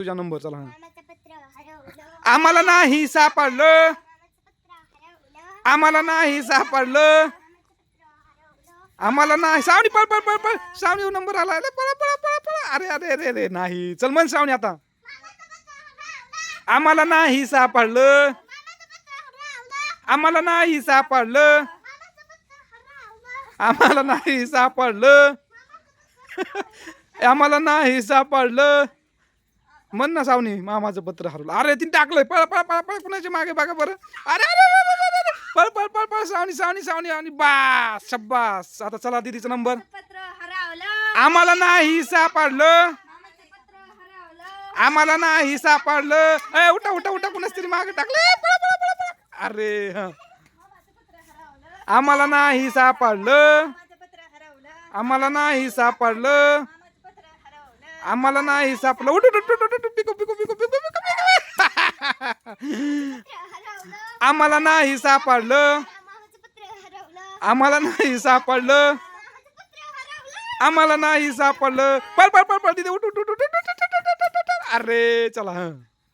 तुझा नंबर चला आम्हाला नाही सापडलं. आम्हाला नाही सापडलं. आम्हाला नाही. सावणी पळ पळ पळ पळ. सावणी नंबर आला. अरे पळा पळा पळा पळा. अरे अरे अरे अरे नाही. चल मन सावणी आता. आम्हाला नाही सापडलं. आम्हाला नाही सापडलं. आम्हाला नाही सापडलं. आम्हाला नाही सापडलं. म्हण ना सावनी मामाचं पत्र हरवलं. अरे तिने टाकलंय. पळ पळ पळ पळ कुणाच्या मागे बघा बरं. अरे अरे अरे, अरे, अरे, अरे. पळ पळ पळ पळ सावनी सावनी सावनी आणि बास शब्बास. आता चला दीदीचा नंबर. पत्र हरवलं. आम्हाला नाही सापडलं. मामाचं पत्र हरवलं. आम्हाला नाही सापडलं. ए उठा उठा उठा. कुणाच तरी मागे टाकले पळा पळा पळा पळा. अरे हा. आम्हाला नाही सापडलं मामाचं पत्र हरवलं. आम्हाला नाही सापडलं. मामाचं पत्र हरवलं. आम्हाला नाही सापडलं. आम्हाला नाही सापलं उठ पिको आम्हाला नाही सापडलं आम्हाला नाही सापडलं आम्हाला नाही सापडलं पळ पळ पळ पळ तिथे उठ उठ उठ अरे चला हा